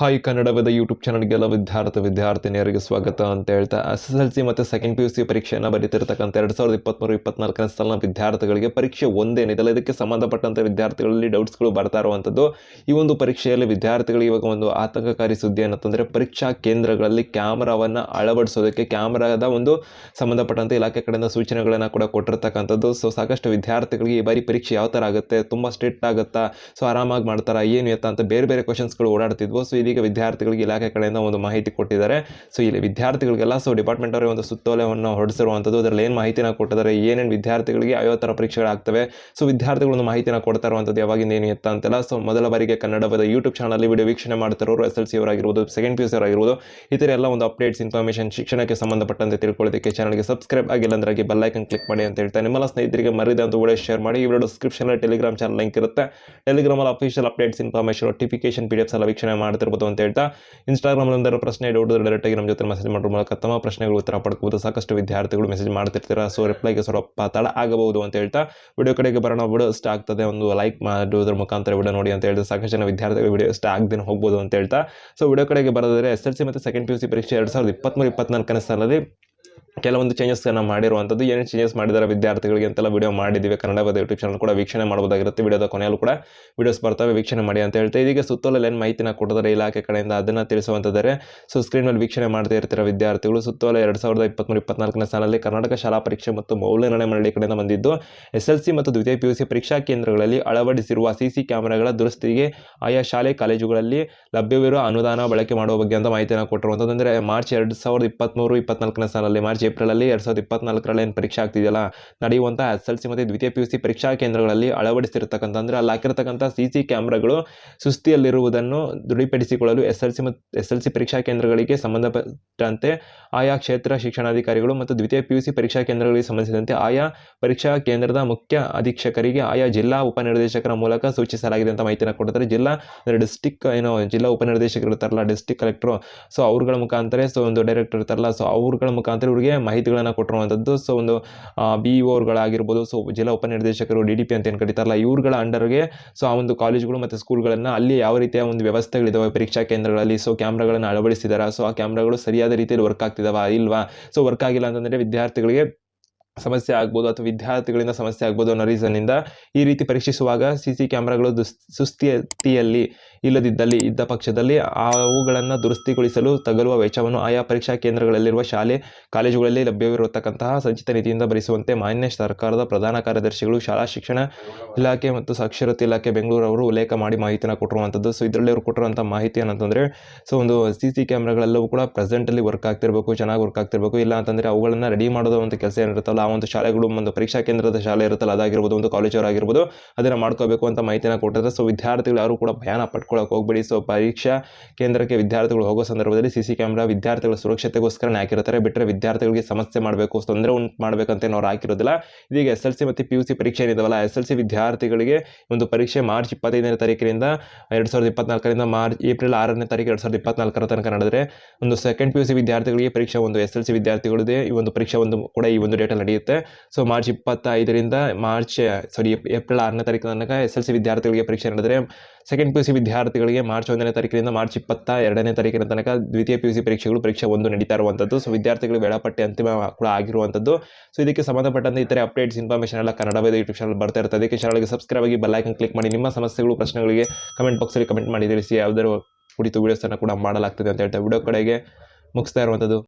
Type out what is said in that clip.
Hi ಕನ್ನಡದ YouTube ಚಾನಲ್ಗೆಲ್ಲ ವಿದ್ಯಾರ್ಥಿ ವಿದ್ಯಾರ್ಥಿನಿಯರಿಗೆ ಸ್ವಾಗತ ಅಂತ ಹೇಳ್ತಾ ಎಸ್ ಎಸ್ ಎಲ್ ಸಿ ಮತ್ತು ಸೆಕೆಂಡ್ ಪಿ ಯು ಸಿ ಪರೀಕ್ಷೆಯನ್ನು ಬರೀತಿರ್ತಕ್ಕಂಥ ಎರಡು ಸಾವಿರದ ಇಪ್ಪತ್ತ್ಮೂರು ಇಪ್ಪತ್ನಾಲ್ಕನೇ ಸಾಲಿನ ವಿದ್ಯಾರ್ಥಿಗಳಿಗೆ ಪರೀಕ್ಷೆ ಒಂದೇನಿದೆಲ್ಲ ಇದಕ್ಕೆ ಸಂಬಂಧಪಟ್ಟಂಥ ವಿದ್ಯಾರ್ಥಿಗಳಲ್ಲಿ ಡೌಟ್ಸ್ಗಳು ಬರ್ತಾ ಇರುವಂಥದ್ದು. ಈ ಒಂದು ಪರೀಕ್ಷೆಯಲ್ಲಿ ವಿದ್ಯಾರ್ಥಿಗಳಿಗೆ ಇವಾಗ ಒಂದು ಆತಂಕಕಾರಿ ಸುದ್ದಿ ಏನಂತಂದರೆ ಪರೀಕ್ಷಾ ಕೇಂದ್ರಗಳಲ್ಲಿ ಕ್ಯಾಮರಾವನ್ನು ಅಳವಡಿಸೋದಕ್ಕೆ ಕ್ಯಾಮರಾದ ಒಂದು ಸಂಬಂಧಪಟ್ಟಂಥ ಇಲಾಖೆ ಕಡೆಯಿಂದ ಸೂಚನೆಗಳನ್ನು ಕೂಡ ಕೊಟ್ಟಿರ್ತಕ್ಕಂಥದ್ದು. ಸೊ ಸಾಕಷ್ಟು ವಿದ್ಯಾರ್ಥಿಗಳಿಗೆ ಈ ಬಾರಿ ಪರೀಕ್ಷೆ ಯಾವ ಥರ ಆಗುತ್ತೆ, ತುಂಬ ಸ್ಟ್ರಿಕ್ಟ್ ಆಗುತ್ತಾ, ಸೊ, ಆರಾಮಾಗಿ ಮಾಡ್ತಾರಾ, ಏನು ಎತ್ತ ಅಂತ ಬೇರೆ ಬೇರೆ ಕ್ವಶನ್ಸ್ಗಳು ಓಡಾಡ್ತಿದ್ವು. ಸೊ ಇದೀಗ ವಿದ್ಯಾರ್ಥಿಗಳಿಗೆ ಇಲಾಖೆ ಕಡೆಯಿಂದ ಒಂದು ಮಾಹಿತಿ ಕೊಟ್ಟಿದ್ದಾರೆ. ಸೊ, ಇಲ್ಲಿ ವಿದ್ಯಾರ್ಥಿಗಳಿಗೆಲ್ಲ, ಸೊ, ಡಿಪಾರ್ಟ್ಮೆಂಟ್ ಅವರೇ ಒಂದು ಸುತ್ತೋಲೆಯನ್ನು ಹೊರಡಿಸಿರುವಂಥದ್ದು. ಅದರಲ್ಲಿ ಏನು ಮಾಹಿತಿನ ಕೊಟ್ಟಿದ್ದಾರೆ, ಏನೇನು ವಿದ್ಯಾರ್ಥಿಗಳಿಗೆ ಯಾವ ಥರ ಪರೀಕ್ಷೆಗಳಾಗ್ತವೆ. ಸೊ, ವಿದ್ಯಾರ್ಥಿಗಳು ಒಂದು ಮಾಹಿತಿನ ಕೊಡ್ತಾ ಇರುವಂಥದ್ದು ಯಾವಾಗಿಂದ ಏನು ಎತ್ತ ಅಂತೆಲ್ಲ. ಸೊ, ಮೊದಲ ಬಾರಿಗೆ ಕನ್ನಡದ ಯೂಟ್ಯೂಬ್ ಚಾನಲ್ ವಿಡಿಯೋ ವೀಕ್ಷಣೆ ಮಾಡ್ತಿರೋರು ಎಸ್ ಎಲ್ ಸಿ ಅವರಾಗಿರ್ಬೋದು ಸೆಕೆಂಡ್ ಪಿ ಯು ಸಿ ಅವರಾಗಿರ್ಬೋದು. ಈ ಥರ ಎಲ್ಲ ಒಂದು ಅಪ್ಡೇಟ್ಸ್ ಇನ್ಫಾರ್ಮೇಷನ್ ಶಿಕ್ಷಣಕ್ಕೆ ಸಂಬಂಧಪಟ್ಟಂತೆ ತಿಳ್ಕೊಳ್ಳೋದಕ್ಕೆ ಚಾನಲ್ಗೆ ಸಬ್ಸ್ಕ್ರೈಬ್ ಆಗಿಲ್ಲ ಅಂದ್ರೆ ಬೆಲ್ ಬೆಲ್ಲೈಕನ್ ಕ್ಲಿಕ್ ಮಾಡಿ ಅಂತ ಹೇಳ್ತಾ ನಿಮ್ಮೆಲ್ಲ ಸ್ನೇಹಿತರಿಗೆ ಮರಿದ ಅಂತ ವಿಡಿಯೋ ಶೇರ್ ಮಾಡಿ. ಈ ವಿಡಿಯೋ ಡಿಸ್ಕ್ರಿಪ್ಷನಲ್ಲಿ ಟೆಲಿಗ್ರಾಮ್ ಚಾನಲ್ ಲಿಂಕ್ ಇರುತ್ತೆ. ಟೆಲಿಗ್ರಾಮಲ್ಲಿ official updates information notification P D Fs ಎಲ್ಲ ವೀಕ್ಷಣೆ ಮಾಡ್ತಿರ್ಬೋದು ಅಂತ ಹೇಳ್ತಾ ಇನ್ಸ್ಟಾಗ್ರಾಮ್ ಒಂದರ ಪ್ರಶ್ನೆ ಡೌಟ್ ಡೈರೆಕ್ಟಾಗಿ ನಮ್ಮ ಜೊತೆ ಮೆಸೇಜ್ ಮಾಡೋದ್ರ ಮೂಲಕ ತಮ್ಮ ಪ್ರಶ್ನೆಗಳು ಉತ್ತರ ಪಡ್ಕೋಬೋದು. ಸಾಕಷ್ಟು ವಿದ್ಯಾರ್ಥಿಗಳು ಮೆಸೇಜ್ ಮಾಡ್ತಿರ್ತೀರಾ ಸೊ ರಿಪ್ಲೈಗೆ ಸ್ವಲ್ಪ ತಡ ಆಗಬಹುದು ಅಂತ ಹೇಳ್ತಾ ವಿಡಿಯೋ ಕಡೆಗೆ ಬರೋಣ ವಿಡಿಯೋ ಇಷ್ಟ ಆಗ್ತದೆ ಒಂದು ಲೈಕ್ ಮಾಡೋದ್ರ ಮುಖಾಂತರ ವಿಡಿಯೋ ನೋಡಿ ಅಂತ ಹೇಳಿದ್ರೆ ಸಾಕಷ್ಟು ಜನ ವಿದ್ಯಾರ್ಥಿಗಳು ವಿಡಿಯೋ ಇಷ್ಟ ಆಗದೇ ಹೋಗ್ಬೋದು ಅಂತ ಹೇಳ್ತಾ. ಸೊ ವಿಡಿಯೋ ಕಡೆಗೆ ಬರೋದ್ರೆ ಎಸ್ ಎಲ್ ಸಿ ಮತ್ತು ಸೆಕೆಂಡ್ ಪಿ ಯು ಸಿ ಪರೀಕ್ಷೆ ಎರಡು ಸಾವಿರದ ಇಪ್ಪತ್ತ್ಮೂರು ಇಪ್ಪತ್ನಾಲ್ಕನೇ ಸಾಲಲ್ಲಿ ಕೆಲವೊಂದು ಚೇಂಜಸ್ಗಳನ್ನು ಮಾಡಿರುವಂಥದ್ದು ಏನು ಚೇಂಜಸ್ ಮಾಡಿದ್ದಾರೆ ವಿದ್ಯಾರ್ಥಿಗಳಿಗೆ ಅಂತೆಲ್ಲ ವಿಡಿಯೋ ಮಾಡಿದ್ದೀವಿ ಕನ್ನಡದ ಯೂಟ್ಯೂಬ್ ಚಾನಲ್ ಕೂಡ ವೀಕ್ಷಣೆ ಮಾಡಬಹುದಾಗಿರುತ್ತೆ. ವಿಡಿಯೋದ ಕೊನೆಯಲ್ಲೂ ಕೂಡ ವೀಡಿಯೋಸ್ ಬರ್ತವೆ, ವೀಕ್ಷಣೆ ಮಾಡಿ ಅಂತ ಹೇಳ್ತಾ ಇದೀಗ ಸುತ್ತೋಲೆಯಲ್ಲಿ ಏನು ಮಾಹಿತಿನ ಕೊಟ್ಟಿದ್ದಾರೆ ಇಲಾಖೆ ಕಡೆಯಿಂದ ಅದನ್ನು ತಿಳಿಸುವಂಥದ್ದಾರೆ ಸೊ ಸ್ಕ್ರೀನ್ ಮೇಲೆ ವೀಕ್ಷಣೆ ಮಾಡ್ತಾ ಇರ್ತಿರೋ ವಿದ್ಯಾರ್ಥಿಗಳು? ಸುತ್ತೋಲೆ ಎರಡು ಸಾವಿರದ ಇಪ್ಪತ್ತ್ಮೂರು ಇಪ್ಪತ್ನಾಲ್ಕನೇ ಸಾಲಲ್ಲಿ ಕರ್ನಾಟಕ ಶಾಲಾ ಪರೀಕ್ಷೆ ಮತ್ತು ಮೌಲ್ಯನಿರ್ಣಯ ಮಂಡಳಿ ಕಡೆಯಿಂದ ಬಂದಿದ್ದು, ಎಸ್ ಎಲ್ ಸಿ ಮತ್ತು ದ್ವಿತೀಯ ಪಿ ಯು ಸಿ ಪರೀಕ್ಷಾ ಕೇಂದ್ರಗಳಲ್ಲಿ ಅಳವಡಿಸಿರುವ ಸಿ ಸಿ ಕ್ಯಾಮೆರಾಗಳ ದುರಸ್ತಿಗೆ ಆಯಾ ಶಾಲೆ, ಕಾಲೇಜುಗಳಲ್ಲಿ ಲಭ್ಯವಿರುವ ಅನುದಾನ ಬಳಕೆ ಮಾಡುವ ಬಗ್ಗೆ ಅಂತ ಮಾಹಿತಿಯನ್ನು ಕೊಟ್ಟಿರುವಂಥದ್ದು ಅಂದರೆ ಮಾರ್ಚ್ ಎರಡು ಸಾವಿರದ ಇಪ್ಪತ್ತ್ಮೂರು ಇಪ್ಪತ್ನಾಲ್ಕನೇ ಸಾಲಲ್ಲಿ ಮಾರ್ಚ್ ಏಪ್ರಿಲಲ್ಲಿ ಎರಡು ಸಾವಿರದ ಇಪ್ಪತ್ನಾಲ್ಕರಲ್ಲಿ ಏನು ಪರೀಕ್ಷೆ ಆಗ್ತಿದೆಯಲ್ಲ ನಡೆಯುವಂಥ ಎಸ್ ಎಲ್ ಸಿ ಮತ್ತು ದ್ವಿತೀಯ ಪಿ ಸಿ ಪರೀಕ್ಷಾ ಕೇಂದ್ರಗಳಲ್ಲಿ ಅಳವಡಿಸಿರ್ತಕ್ಕಂಥ, ಅಂದರೆ ಅಲ್ಲಿ ಹಾಕಿರ್ತಕ್ಕಂಥ ಸಿ ಸಿ ಕ್ಯಾಮ್ರಾಗಳು ಸುಸ್ತಿಯಲ್ಲಿರುವುದನ್ನು ದೃಢಪಡಿಸಿಕೊಳ್ಳಲು ಎಸ್ ಎಲ್ ಸಿ ಮತ್ತು ಎಸ್ ಎಲ್ ಸಿ ಪರೀಕ್ಷಾ ಕೇಂದ್ರಗಳಿಗೆ ಸಂಬಂಧಪಟ್ಟಂತೆ ಆಯಾ ಕ್ಷೇತ್ರ ಶಿಕ್ಷಣಾಧಿಕಾರಿಗಳು ಮತ್ತು ದ್ವಿತೀಯ ಪಿ ಸಿ ಪರೀಕ್ಷಾ ಕೇಂದ್ರಗಳಿಗೆ ಸಂಬಂಧಿಸಿದಂತೆ ಆಯಾ ಪರೀಕ್ಷಾ ಕೇಂದ್ರದ ಮುಖ್ಯ ಅಧೀಕ್ಷಕರಿಗೆ ಆಯಾ ಜಿಲ್ಲಾ ಉಪನಿರ್ದೇಶಕರ ಮೂಲಕ ಸೂಚಿಸಲಾಗಿದೆ ಅಂತ ಮಾಹಿತಿಯನ್ನು ಕೊಡ್ತಾರೆ ಜಿಲ್ಲಾ ಅಂದರೆ ಡಿಸ್ಟಿಕ್ ಏನೋ, ಜಿಲ್ಲಾ ಉಪನಿರ್ದೇಶಕರು ಇರ್ತಾರಲ್ಲ ಡಿಸ್ಟಿಕ್ ಕಲೆಕ್ಟ್ರು. ಸೊ ಅವ್ರುಗಳ ಮುಖಾಂತರ, ಸೊ ಒಂದು ಡೈರೆಕ್ಟರ್ ಇರ್ತಾರಲ್ಲ, ಸೊ ಅವ್ರುಗಳ ಮುಖಾಂತರ ಇವರಿಗೆ ಮಾಹಿತಿಗಳನ್ನು ಕೊಟ್ಟಿರುವಂಥದ್ದು ಸೊ ಒಂದು ಬಿ ಇ ಓರ್ಗಳಾಗಿರ್ಬೋದು ಸೊ ಜಿಲ್ಲಾ ಉಪನಿರ್ದೇಶಕರು ಡಿ ಡಿ ಪಿ ಅಂತ ಏನು ಕರೀತಾರಲ್ಲ, ಇವ್ರುಗಳ ಅಂಡರ್ಗೆ ಸೊ ಆ ಒಂದು ಕಾಲೇಜುಗಳು ಮತ್ತು ಸ್ಕೂಲ್ಗಳನ್ನು ಅಲ್ಲಿ ಯಾವ ರೀತಿಯ ಒಂದು ವ್ಯವಸ್ಥೆಗಳಿದ್ದಾವೆ ಪರೀಕ್ಷಾ ಕೇಂದ್ರಗಳಲ್ಲಿ ಸೊ ಕ್ಯಾಮ್ರಾಗಳನ್ನು ಅಳವಡಿಸಿದಾರೆ? ಸೊ ಆ ಕ್ಯಾಮ್ರಾಗಳು ಸರಿಯಾದ ರೀತಿಯಲ್ಲಿ ವರ್ಕ್ ಆಗ್ತಿದಾವ, ಇಲ್ವಾ? ಸೊ ವರ್ಕ್ ಆಗಿಲ್ಲ ಅಂತಂದರೆ ವಿದ್ಯಾರ್ಥಿಗಳಿಗೆ ಸಮಸ್ಯೆ ಆಗ್ಬೋದು ಅಥವಾ ವಿದ್ಯಾರ್ಥಿಗಳಿಂದ ಸಮಸ್ಯೆ ಆಗ್ಬೋದು ಅನ್ನೋ ರೀಸನ್ನಿಂದ ಈ ರೀತಿ ಪರೀಕ್ಷಿಸುವಾಗ ಸಿ ಸಿ ಕ್ಯಾಮ್ರಾಗಳು ದುಸ್, ಸುಸ್ಥಿತಿಯಲ್ಲಿ ಇಲ್ಲದಿದ್ದಲ್ಲಿ ಇದ್ದ ಪಕ್ಷದಲ್ಲಿ ಅವುಗಳನ್ನು ದುರಸ್ತಿಗೊಳಿಸಲು ತಗಲುವ ವೆಚ್ಚವನ್ನು ಆಯಾ ಪರೀಕ್ಷಾ ಕೇಂದ್ರಗಳಲ್ಲಿರುವ ಶಾಲೆ, ಕಾಲೇಜುಗಳಲ್ಲಿ ಲಭ್ಯವಿರತಕ್ಕಂತಹ ಸಂಚಿತ ನಿಧಿಯಿಂದ ಭರಿಸುವಂತೆ ಮಾನ್ಯ ಸರ್ಕಾರದ ಪ್ರಧಾನ ಕಾರ್ಯದರ್ಶಿಗಳು ಶಾಲಾ ಶಿಕ್ಷಣ ಇಲಾಖೆ ಮತ್ತು ಸಾಕ್ಷರತೆ ಇಲಾಖೆ ಬೆಂಗಳೂರು ಅವರು ಉಲ್ಲೇಖ ಮಾಡಿ ಮಾಹಿತಿನ ಕೊಟ್ಟಿರುವಂಥದ್ದು ಸೊ, ಇದರಲ್ಲಿ ಅವರು ಕೊಟ್ಟಿರುವಂಥ ಮಾಹಿತಿ ಏನಂತಂದರೆ, ಸೊ, ಒಂದು ಸಿ ಸಿ ಕ್ಯಾಮ್ರಾಗಳೆಲ್ಲವೂ ಕೂಡ ಪ್ರೆಸೆಂಟಲ್ಲಿ ವರ್ಕ್ ಆಗ್ತಿರಬೇಕು, ಚೆನ್ನಾಗಿ ವರ್ಕ್ ಆಗ್ತಿರಬೇಕು. ಇಲ್ಲ ಅಂತಂದರೆ ಅವುಗಳನ್ನು ರೆಡಿ ಮಾಡೋದು ಒಂದು ಕೆಲಸ ಏನಿರುತ್ತಲ್ಲ, ಆ ಒಂದು ಶಾಲೆಗಳು ಒಂದು ಪರೀಕ್ಷಾ ಕೇಂದ್ರದ ಶಾಲೆ ಇರುತ್ತಲ್ಲ, ಅದಾಗಿರ್ಬೋದು, ಒಂದು ಕಾಲೇಜವರಾಗಿರ್ಬೋದು ಅದನ್ನು ಮಾಡ್ಕೋಬೇಕು ಅಂತ ಮಾಹಿತಿನ ಕೊಟ್ಟಿದ್ದಾರೆ. ಸೊ, ವಿದ್ಯಾರ್ಥಿಗಳು ಯಾರು ಕೂಡ ಭಯನ ಪಟ್ಕೊಳ್ಳೋಕೆ ಹೋಗ್ಬೇಡಿ. ಸೊ ಪರೀಕ್ಷಾ ಕೇಂದ್ರಕ್ಕೆ ವಿದ್ಯಾರ್ಥಿಗಳು ಹೋಗೋ ಸಂದರ್ಭದಲ್ಲಿ ಸಿ ಸಿ ಕ್ಯಾಮ್ರಾ ವಿದ್ಯಾರ್ಥಿಗಳ ಸುರಕ್ಷತೆಗೋಸ್ಕರ ಹಾಕಿರ್ತಾರೆ ಬಿಟ್ಟರೆ ವಿದ್ಯಾರ್ಥಿಗಳಿಗೆ ಸಮಸ್ಯೆ ಮಾಡಬೇಕು, ತೊಂದರೆ ಉಂಟು ಮಾಡಬೇಕಂತ ಅವ್ರು ಹಾಕಿರೋದಿಲ್ಲ. ಇದೀಗ ಎಸ್ ಎಲ್ ಸಿ ಮತ್ತು ಪಿ ಯು ಸಿ ಪರೀಕ್ಷೆ ಏನಿದಾವಲ್ಲ, ಎಸ್ ಎಲ್ ಸಿ ವಿದ್ಯಾರ್ಥಿಗಳಿಗೆ ಒಂದು ಪರೀಕ್ಷೆ ಮಾರ್ಚ್ ಇಪ್ಪತ್ತೈದನೇ ತಾರೀಕಿನಿಂದ ಎರಡು ಸಾವಿರದ ಇಪ್ಪತ್ನಾಲ್ಕರಿಂದ ಮಾರ್ಚ್ ಏಪ್ರಿಲ್ ಆರನೇ ತಾರೀಕು ಎರಡು ಸಾವಿರದ ಇಪ್ಪತ್ನಾಲ್ಕರ ತನಕ ನಡೆದರೆ ಒಂದು ಸೆಕೆಂಡ್ ಪಿ ಯು ಸಿ ವಿದ್ಯಾರ್ಥಿಗಳಿಗೆ ಪರೀಕ್ಷೆ ಒಂದು ಎಸ್ ಎಲ್ ಸಿ ವಿದ್ಯಾರ್ಥಿಗಳಿದೆ. ಈ ಒಂದು ಪರೀಕ್ಷೆ ಒಂದು ಕೂಡ ಈ ಒಂದು ಡೇಟಲ್ಲಿ ನಡೆಯುತ್ತೆ. ಸೊ ಮಾರ್ಚ್ ಇಪ್ಪತ್ತೈದರಿಂದ ಮಾರ್ಚ್ ಸಾರಿ ಏಪ್ರಿಲ್ ಆರನೇ ತಾರೀಕು ತನಕ ಎಸ್ ಎಲ್ ಸಿ ವಿದ್ಯಾರ್ಥಿಗಳಿಗೆ ಪರೀಕ್ಷೆ ನಡೆದರೆ ಸೆಕೆಂಡ್ ಪಿ ಯು ಸಿ ವಿದ್ಯಾರ್ಥಿಗಳಿಗೆ ಮಾರ್ಚ್ ಒಂದನೇ ತಾರೀಕಿನಿಂದ ಮಾರ್ಚ್ ಇಪ್ಪತ್ತ ಎರಡನೇ ತಾರೀಕಿನ ತನಕ ದ್ವಿತೀಯ ಪಿ ಯು ಸಿ ಪರೀಕ್ಷೆಗಳು ಪರೀಕ್ಷೆ ಒಂದು ನಡೀತಾ ಇರುವಂಥದ್ದು. ಸೊ ವಿದ್ಯಾರ್ಥಿಗಳು ವೇಳಾಪಟ್ಟಿ ಅಂತಿಮ ಕೂಡ ಆಗಿರುವಂಥದ್ದು. ಸೊ ಇದಕ್ಕೆ ಸಂಬಂಧಪಟ್ಟಂತೆ ಇತರೆ ಅಪ್ಡೇಟ್ಸ್ ಇನ್ಫಾರ್ಮೇಷನ್ ಎಲ್ಲ ಕನ್ನಡದ ಯೂಟ್ಯೂಬ್ ಚಾನಲ್ ಬರ್ತಾ ಇರ್ತದೆ. ಅದಕ್ಕೆ ಚಾನಲ್ಗೆ ಸಬ್ಸ್ಕ್ರೈಬ್ ಆಗಿ ಬೆಲ್ಲೈಕನ್ ಕ್ಲಿಕ್ ಮಾಡಿ. ನಿಮ್ಮ ಸಮಸ್ಯೆಗಳು, ಪ್ರಶ್ನೆಗಳಿಗೆ ಕಮೆಂಟ್ ಬಾಕ್ಸಲ್ಲಿ ಕಮೆಂಟ್ ಮಾಡಿ ತಿಳಿಸಿ. ಯಾವುದಾದ್ರು ಕುರಿತು ವೀಡಿಯೋಸನ್ನು ಕೂಡ ಮಾಡಲಾಗ್ತದೆ ಅಂತ ಹೇಳ್ತಾ ವಿಡಿಯೋ ಕಡೆಗೆ ಮುಗಿಸ್ತಾ ಇರುವಂಥದ್ದು.